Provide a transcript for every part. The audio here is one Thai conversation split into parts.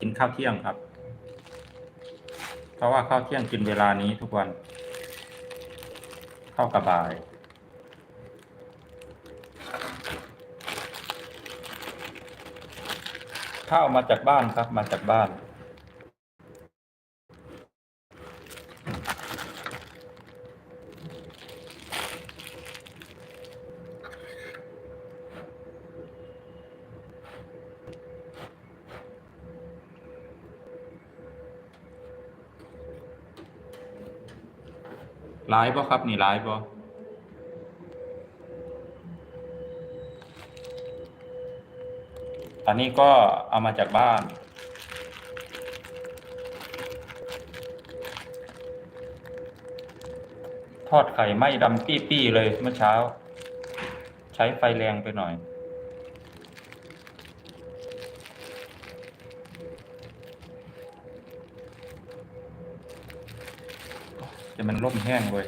กินข้าวเที่ยงครับ เพราะว่าข้าวเที่ยงกินเวลานี้ทุกวัน ข้าวกระบายข้าวมาจากบ้านครับมาจากบ้าน ไลฟ์บ่ครับ นี่ไลฟ์บ่อันนี้ก็เอามาจากบ้าน ทอดไข่ไหม้ดำปี้ๆเลยเมื่อเช้า ใช้ไฟแรงไปหน่อย มันร่มแห้งเว้ย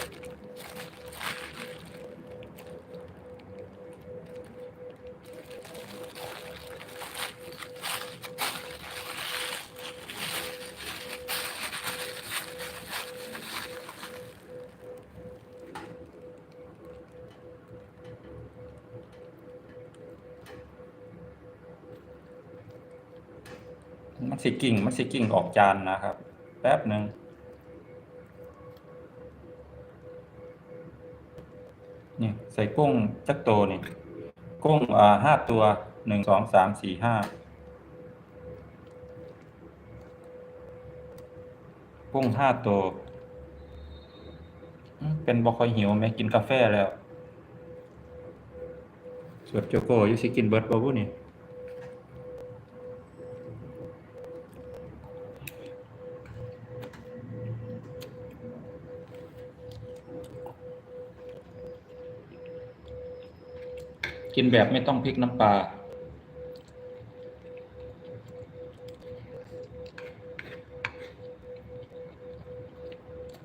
มันสิกิ่ง มันสิกิ่งออกจานนะครับ แป๊บหนึ่ง ใส่กุ้งจักโตวนี่กุ้งอ่าห้าตัวหนึ่งสองสามสี่ห้ากุ้งห้าตัวเป็นบอคอยหิวไหมกินกาแฟแล้วสวดโจโกยุสิกินเบิร์ดบอบุนี่ กินแบบไม่ต้องพริกน้ำปลา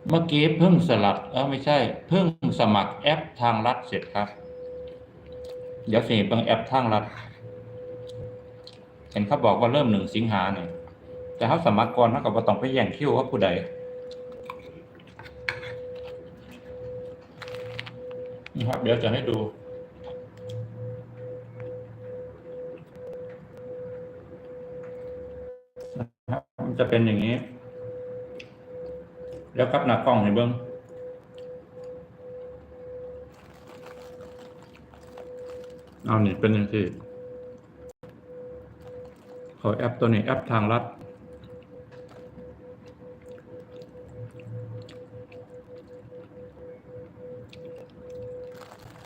เมื่อกี้เพิ่งสลับเออไม่ใช่ เพิ่งสมัครแอปทางรัฐเสร็จครับ เดี๋ยวสิเบางแอปทางรัฐเห็นเขาบอกว่าเริ่มหนึ่งสิงหาเนี่ยแต่เขาสมัครก่อนเขาก็บ่ต้องไปแย่งคิวว่าผู้ใดนี่ครับเดี๋ยวจะให้ดู จะเป็นอย่างนี้ แล้วกับหน้ากล้องให้เบิ้งเอานี่เป็นอย่างที่ขอแอปตัวนี้แอปทางลัด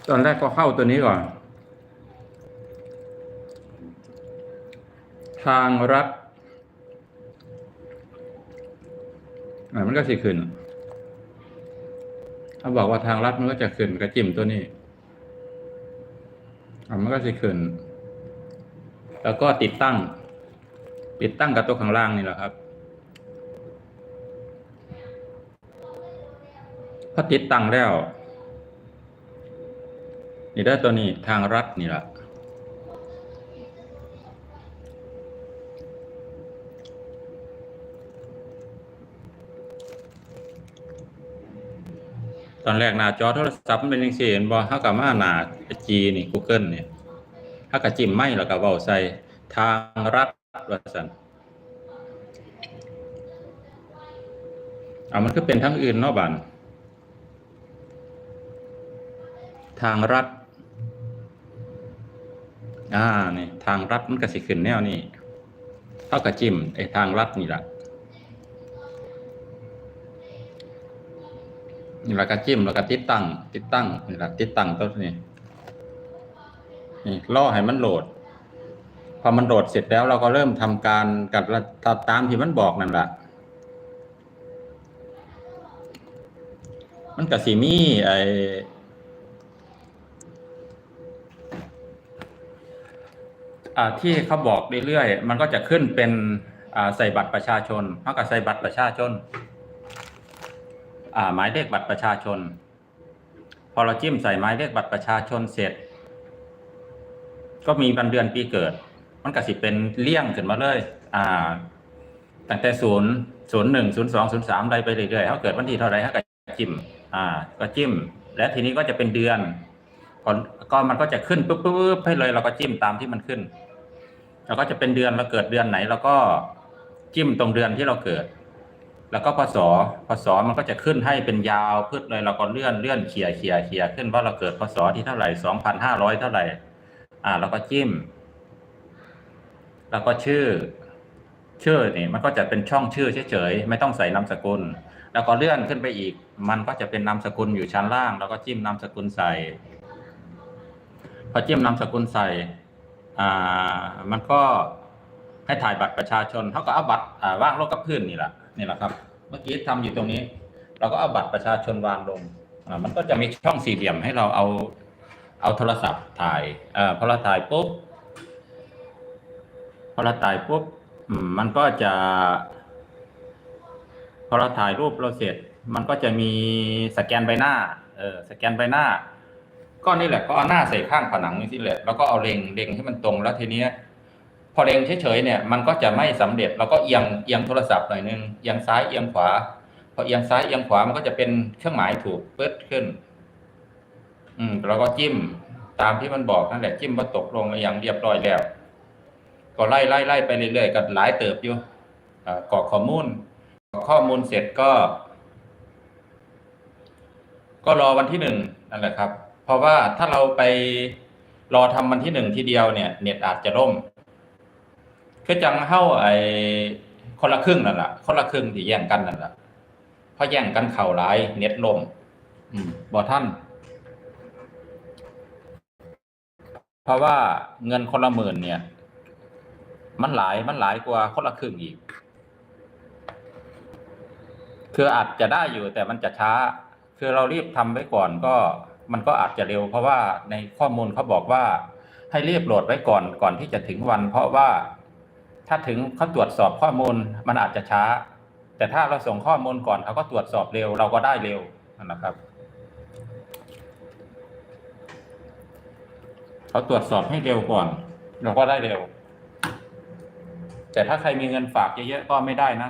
ตอนแรกก็เข้าตัวนี้ก่อน ทางรัฐ มันก็สิขึ้นถ้าบอกว่าทางลัดมันก็จะขึ้นกระจิ้มตัวนี้อ่ามันก็สิขึ้น แล้วก็ติดตั้ง ติดตั้งกับตัวข้างล่างนี่แหละครับพอติดตั้งแล้ว นี่ได้ตัวนี้ทางรัฐนี่แหละ ตอนแรกหน้าจอโทรศัพท์มันเป็นยังซี่เห็นบ่ฮาก็มาหน้าจีนี่ Google เนี่ยฮาก็จิ้มไม้แล้วก็เว้าใส่ทางรัฐว่าซั่นเอามันคือเป็นทั้งอื่นเนาะบัดทางรัฐ อ่านี่ทางรัฐมันก็สิขึ้นแนวนี้เฮาก็จิ้มไอ้ทางรัฐนี่แหละ นี่แล้วก็จิ้มแล้วก็ติดตั้ง ติดตั้งนี่แหละติดตั้งตัวนี้นี่ล่อให้มันโหลด พอมันโหลดเสร็จแล้วเราก็เริ่มทำการกับตามที่มันบอกนั่นแหละมันกับสีมีไออ่าที่เขาบอกเรื่อยๆ มันก็จะขึ้นเป็นอ่าใส่บัตรประชาชนเท่ากับใส่บัตรประชาชน หมายเลขบัตรประชาชน พอเราจิ้มใส่หมายเลขบัตรประชาชนเสร็จ ก็มีวันเดือนปีเกิด มันก็สิเป็นเลี่ยงขึ้นมาเลยอ่าตั้งแต่ศูนย์ศูนย์หนึ่งศูนย์สองศูนย์สามไล่ไปเรื่อยๆเขาเกิดวันที่เท่าไรเขาก็จิ้มอ่า ก็จิ้ม และทีนี้ก็จะเป็นเดือนก่อนก็มันก็จะขึ้นปุ๊บปุ๊บปุ๊บให้เลยเราก็จิ้มตามที่มันขึ้นแล้วก็จะเป็นเดือนเราเกิดเดือนไหนเราก็จิ้มตรงเดือนที่เราเกิด แล้วก็พศพศมันก็จะขึ้นให้เป็นยาวพืดเลยเราก็เลื่อนเลื่อนเขี่ยเขี่ยเขี่ยขึ้นว่าเราเกิดพศที่เท่าไหร่สองพันห้าร้อยเท่าไหร่ อ่าเราก็จิ้ม แล้วก็ชื่อ ชื่อนี่มันก็จะเป็นช่องชื่อเฉยๆไม่ต้องใส่นามสกุล แล้วก็เลื่อนขึ้นไปอีก มันก็จะเป็นนามสกุลอยู่ชั้นล่าง แล้วก็จิ้มนามสกุลใส่ พอจิ้มนามสกุลใส่ อ่า มันก็ให้ถ่ายบัตรประชาชนเขาก็เอาบัตรอ่าว่างลงกับพื้นนี่แหละ นี่แหละครับ เมื่อกี้ทำอยู่ตรงนี้ เราก็เอาบัตรประชาชนวางลงมันก็จะมีช่องสี่เหลี่ยมให้เราเอาเอาโทรศัพท์ถ่ายเอ่อพอเราถ่ายปุ๊บพอเราถ่ายปุ๊บมมันก็จะ พอเราถ่ายรูปเราเสร็จ มันก็จะมีสแกนใบหน้าเออสแกนใบหน้า ก็นี่แหละก็เอาหน้าใส่ข้างผนังนี่สิแหละแล้วก็เอาเล็งเล็งให้มันตรงแล้วทีเนี้ย พอเล็งเฉยๆเนี่ยมันก็จะไม่สำเร็จเราก็เอียงเอียงโทรศัพท์หน่อยนึงเอียงซ้ายเอียงขวาพอเอียงซ้ายเอียงขวามันก็จะเป็นเครื่องหมายถูกเปิดขึ้น อืมเราก็จิ้มตามที่มันบอกนั่นแหละจิ้มว่าตกลงอย่างเรียบร้อยแล้ว ก็ไล่ไล่ไล่ไปเรื่อยๆกับหลายเติบอยู่อ่ากรอกข้อมูลกรอกข้อมูลเสร็จก็ ก็รอวันที่หนึ่งนั่นแหละครับ เพราะว่าถ้าเราไปรอทำวันที่หนึ่งทีเดียวเนี่ย เน็ตอาจจะล่ม คือจังเข้าไอ้คนละครึ่งนั่นแหละคนละครึ่งที่แย่งกันนั่นแหละเพราะแย่งกันเข่าหลาย เน็ตลมอืมบอท่านเพราะว่าเงินคนละหมื่นเนี่ย มันหลายมันหลายกว่าคนละครึ่งอีก คืออาจจะได้อยู่แต่มันจะช้า คือเรารีบทำไว้ก่อนก็มันก็อาจจะเร็ว เพราะว่าในข้อมูลเขาบอกว่าให้รีบโหลดไว้ก่อนก่อนที่จะถึงวัน เพราะว่า ถ้าถึงเขาตรวจสอบข้อมูลมันอาจจะช้า แต่ถ้าเราส่งข้อมูลก่อนเขาก็ตรวจสอบเร็วเราก็ได้เร็วนะครับเขาตรวจสอบให้เร็วก่อน เราก็ได้เร็ว แต่ถ้าใครมีเงินฝากเยอะๆก็ไม่ได้นะ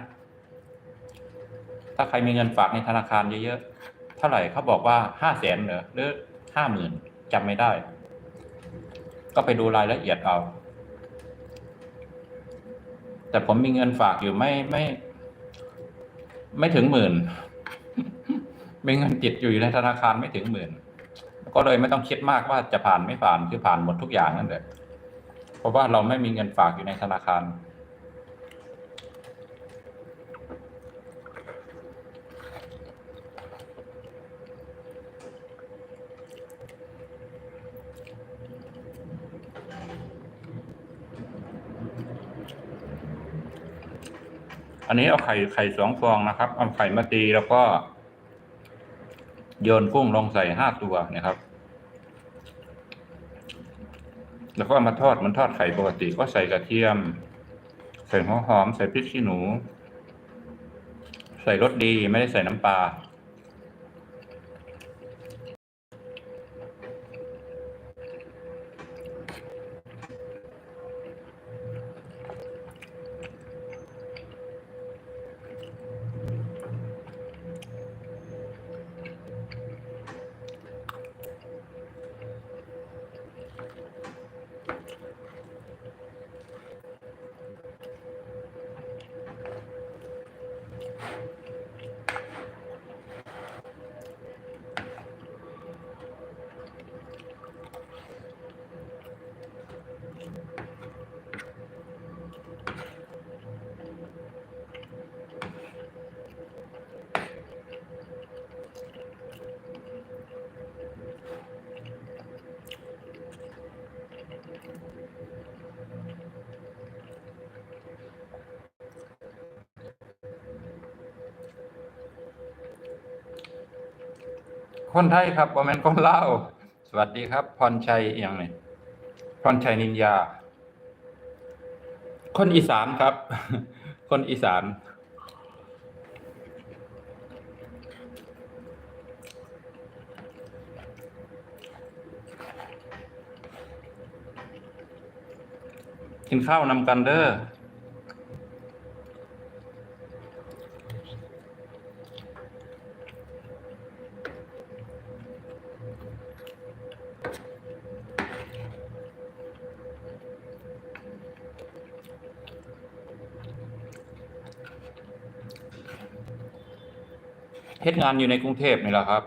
ถ้าใครมีเงินฝากในธนาคารเยอะๆเท่าไหร่เขาบอกว่าห้าแสนเหรอหรือห้าหมื่นจำไม่ได้ ก็ไปดูรายละเอียดเอา แต่ผมมีเงินฝากอยู่ไม่ไม่ ไม่ถึงหมื่นมีเงินติดอยู่ในธนาคารไม่ถึงหมื่นก็เลยไม่ต้องคิดมากว่าจะผ่านไม่ผ่านคือผ่านหมดทุกอย่างนั่นแหละเพราะว่าเราไม่มีเงินฝากอยู่ในธนาคาร อันนี้เอาไข่ไข่สองฟองนะครับ เอาไข่มาตีแล้วก็โยนกุ้งลงใส่ห้าตัวนะครับ แล้วก็มาทอดเหมันทอดไข่ปกติก็ใส่กระเทียม ใส่หัวหอม ใส่พริกขี้หนู ใส่รสดีไม่ได้ใส่น้ำปลา คนไทยครับบอแมนคนเล่าวสวัสดีครับ พรชัยอย่างนี่พรชัยนินยา คนอีสานครับ คนอีสาน กินข้าวนำกันเด้อ เฮ็ดงานอยู่ในกรุงเทพนี่แหละครับ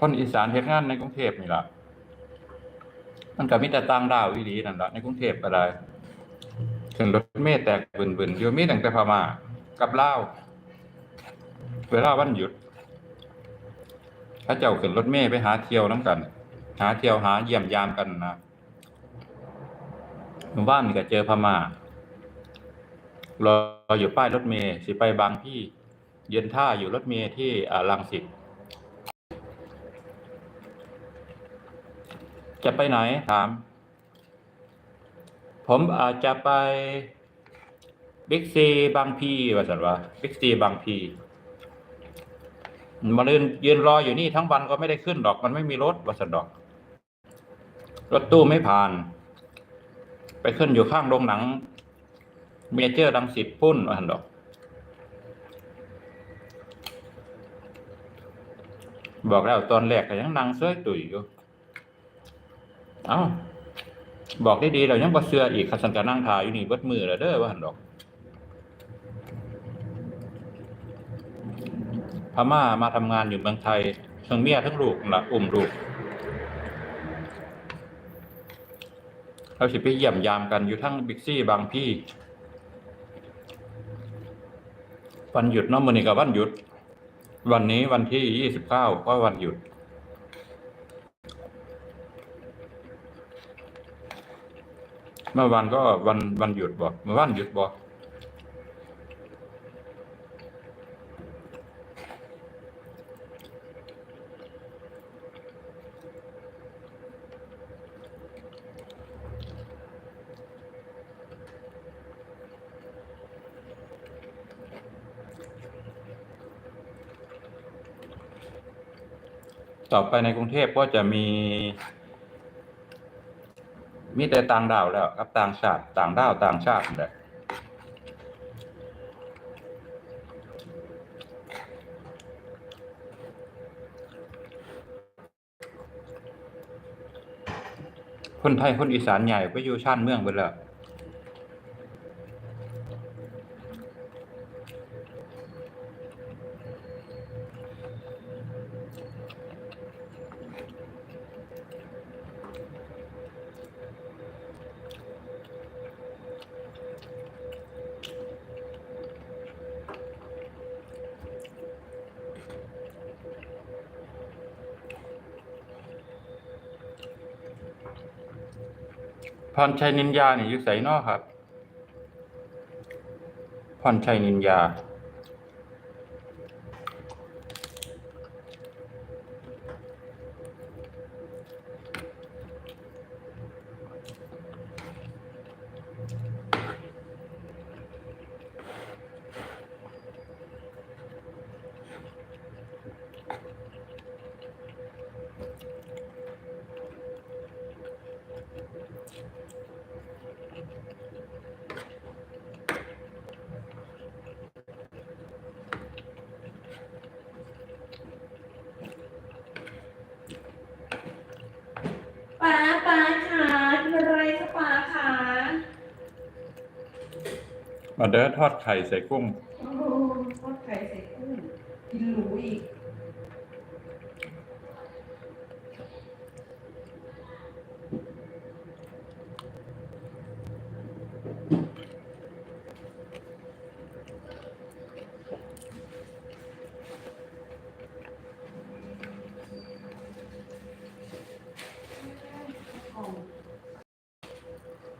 คนอีสานเฮ็ดงานในกรุงเทพนี่แหละมันก็มีแต่ต่างดาวอีหลีนั่นแหละในกรุงเทพก็ได้ขึ้นรถเมล์แตกบึนๆอยู่มีตั้งแต่พม่ากับลาวเวลาวันหยุดถ้าเจ้าขึ้นรถเมล์ไปหาเที่ยวน้ำกัน หาเที่ยวหาเยี่ยมยามกันนะหมู่บ้านก็เจอพม่ารออยู่ป้ายรถเมล์สิไปบางพี่ ยืนท่าอยู่รถเมล์ที่อ่ารังสิตจะไปไหนถาม ผมอาจจะไปบิ๊กซีบางพีว่าสันว่าบิ๊กซีบางพีมาเดินยืนรออยู่นี่ทั้งวันก็ไม่ได้ขึ้นดอก มันไม่มีรถว่าสันดอก รถตู้ไม่ผ่าน ไปขึ้นอยู่ข้างโรงหนัง เมเจอร์ดังสิตปุ้นว่าสันดอก บอกแล้วตอนแรกก็ยังนั่งเสื้อตุ๋ยอยู่ เอ้า บอกได้ดีเรายังบ่เชื่ออีกคันสันก็นั่งทาอยู่นี่เบิดมือแล้วเด้อว่าหันดอก พม่ามาทำงานอยู่เมืองไทยทั้งเมียทั้งลูกละอุ้มลูกเราสิไปเยี่ยมยามกันอยู่ทั้งบิ๊กซี่บางพี่วันหยุดเนาะมื้อนี้ก็วันหยุด วันนี้วันที่ยี่สิบเก้าก็วันหยุด เมื่อวานก็วันวันหยุดบ่เมื่อวันหยุดบ่ ต่อไปในกรุงเทพก็จะมี มีแต่ต่างดาวแล้วครับต่างชาติต่างดาวต่างชาติแหละคนไทยคนอีสานใหญ่ไปอยู่ชานเมืองไปแล้ว พรชัยนินยาเนี่ยอยู่ไสนอครับ พรชัยนินยา มาเด้อทอดไข่ใส่กุ้งโอ้โหทอดไข่ใส่กุ้งกินหรูอีก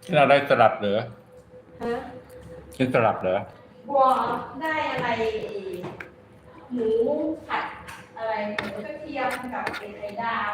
กินอะไรสลัดเหรอฮะ กินสลับเหรอบัวได้อะไรหมูผัดอะไรหมูกระเทียมกับไข่ดาว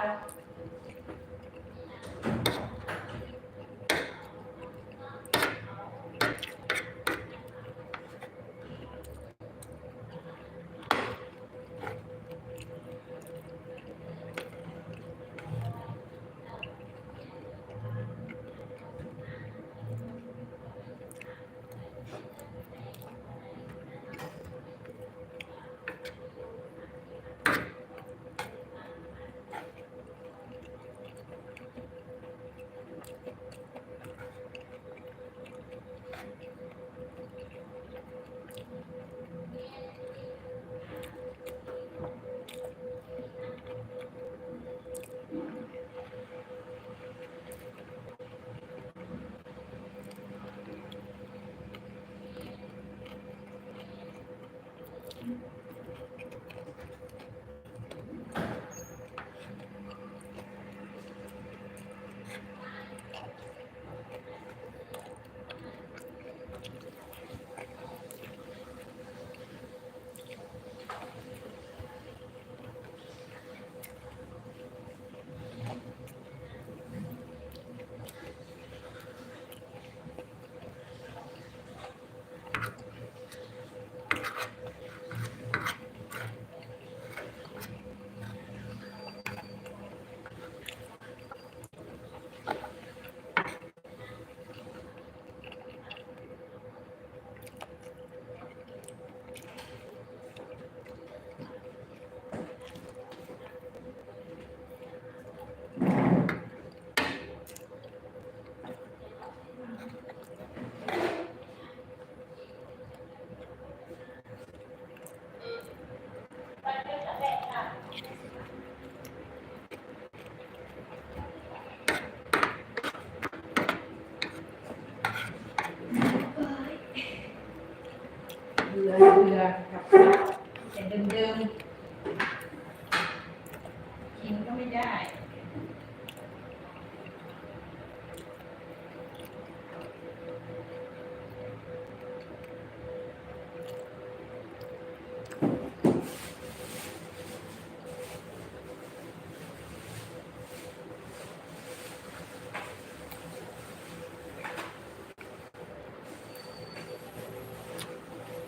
บื่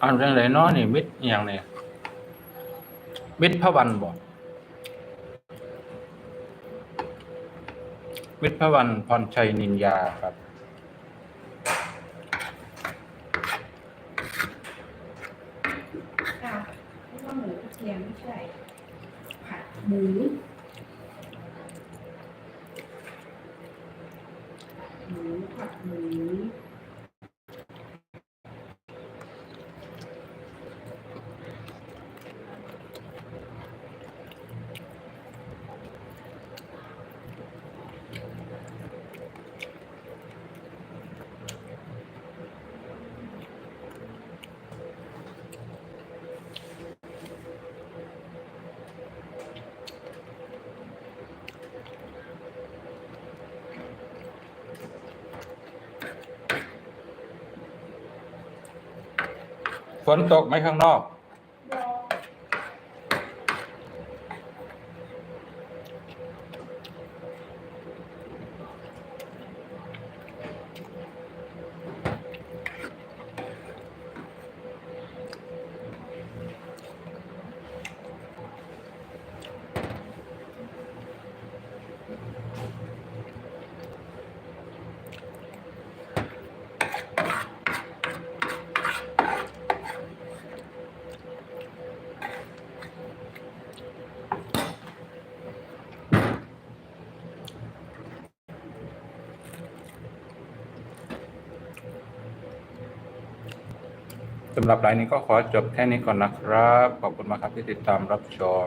อ่านเรื่องไรเนาะนี่มิตรอย่างเนี่ยมิตรพระวันบอกมิตรพระวันพรชัยนินยาครับอ้าวนี่ว่าหมูเทียมไม่ใช่ผัดหมู ฝนตกไหมข้างนอก สำหรับรายนี้ก็ขอจบแค่นี้ก่อนนะครับ ขอบคุณมากครับที่ติดตามรับชม